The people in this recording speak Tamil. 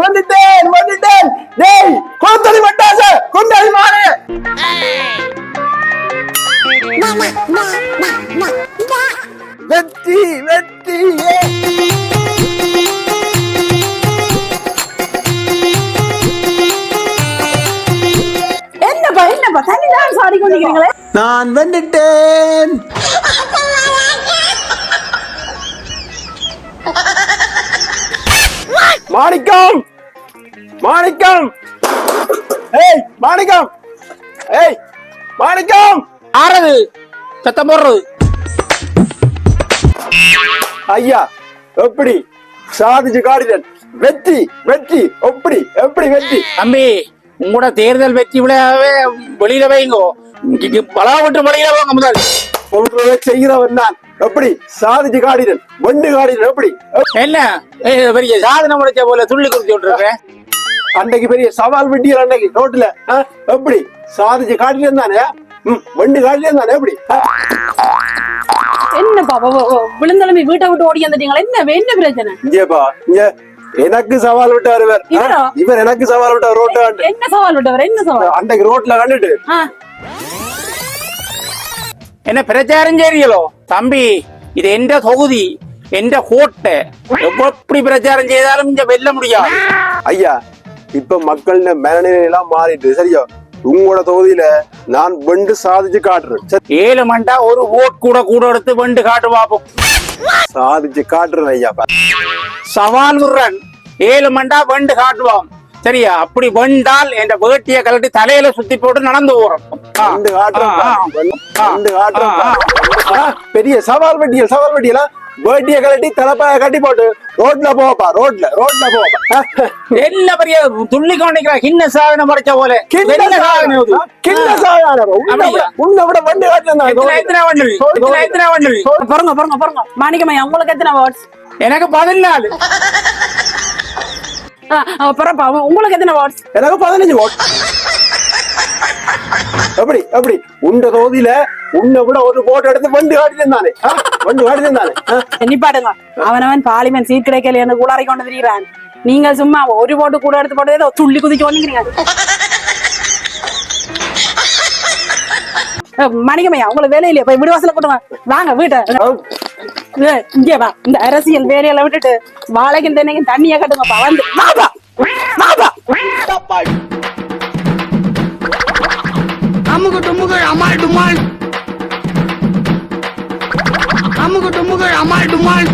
வந்துட்டேன் வந்துட்டேன். டேய் கொந்தளி மட்டாச கொண்டாடி மாறு வெற்றி வெற்றி என்னப்பா என்னப்பா தண்ணி தான் சாடி கொண்டிருக்கிறீங்களே? நான் வந்துட்டேன். மாணிக்கம்! மாணிக்கம்! ஏய் மாணிக்கம்! ஏய் மாணிக்கம்! ஆறது சத்தம் போடுறது. ஐயா எப்படி? சாதிச்சு காடினன் வெற்றி வெற்றி எப்படி எப்படி வெற்றி? தம்பி உங்களோட தேர்தல் வெற்றி விளையாவே வெளியில வைங்கோ பலா விட்டு வெளியில வாங்க முதல். சொல்றதை செய்கிறவன் நான் எப்படி? சாதிச்சு காடினன் வண்டு காடினன் எப்படி? என்ன? பெரிய சாதனை முடிச்ச போல துள்ளி குறிச்சு விட்டுருக்கேன் அன்னைக்கு பெரிய சவால் விட்டியல் அன்னைக்கு ரோட்ல? எப்படி? சாதிச்சு காட்டிட்டு தானே? ம், வண்டு காட்டிட்டு தானே? எப்படி? என்னப்பா விழுந்தெலும்பி வீட்டை விட்டு ஓடி வந்துட்டீங்களா? என்ன என்ன பிரச்சனை? இங்கேப்பா இங்க. எனக்கு சவால் விட்டாரு இவர்? இவரா? எனக்கு சவால் விட்டார் ரோட்ட என்ன சவால் விட்டவர்? என்ன சவால்? அன்னைக்கு ரோட்ல கண்டுட்டு. என்ன பிரச்சாரம் செய்றீங்களோ தம்பி இது எந்த தொகுதி எந்த கோட்டை எப்படி பிரச்சாரம் செய்தாலும் இங்க வெல்ல முடியாது ஐயா இப்ப மக்கள் மனநிலை எல்லாம் மாறிட்டு சரியா உங்களோட தொகுதியில நான் வண்டு சாதிச்சு காட்டுறேன் ஏழு மண்டா ஒரு ஓட் கூட கூட எடுத்து வெண்டு காட்டு பார்ப்போம் சாதிச்சு காட்டுறேன் ஐயா சவால் விடுறன் ஏழு மண்டா வெண்டு காட்டுவான் சரியா? அப்படி வெண்டால் என்ற வேட்டியை கலட்டி தலையில சுத்தி போட்டு நடந்து போறோம். பெரிய சவால் வெட்டியல் சவால் வெட்டியலாம் வேட்டியை கலட்டி தலைப்பாய கட்டி போட்டு ரோட்ல போவப்பா ரோட்ல ரோட்ல போவப்பா. எல்லா பெரிய துள்ளி கொண்டிருக்கிற கிண்ண சாதனை படைச்ச போல என்ன சாதனை இது? கிண்ண சாதனை உன்னை விட- வண்டு வண்டு பாருங்க பாருங்க பாருங்க மாணிக்கம்மா உங்களுக்கு எத்தனை வாட்ஸ் எனக்கு பதினாலு. பிறப்பா? உங்களுக்கு எத்தனை வாட்ஸ் எனக்கு பதினஞ்சு ஓட் எப்படி எப்படி உண்ட தொகுதியில உன்னை விட ஒரு போட்டோ எடுத்து வண்டு காட்டிட்டு தானே வண்டு காட்டிட்டு தானே நிப்பாடுங்க அவனவன் பார்லிமெண்ட் சீட் கிடைக்கல கூடாரை கொண்டு திரிகிறான். நீங்க சும்மா ஒரு போட்டு கூட எடுத்து போட்டு ஏதோ துள்ளி குதிச்சு ஒண்ணுங்கிறீங்க மணிக்கமையா உங்களுக்கு வேலை இல்லையா? போய் விடுவாசல போட்டுங்க வாங்க வீட்டை. இங்கே வா. இந்த அரசியல் வேலையெல்லாம் விட்டுட்டு வாழைக்கும் தென்னைக்கும் தண்ணியை கட்டுங்கப்பா வந்து வாப்பா வாப்பா அமுகு டுமுகு அமால் டுமால் அமுகு டுமுகு அமால் டுமால்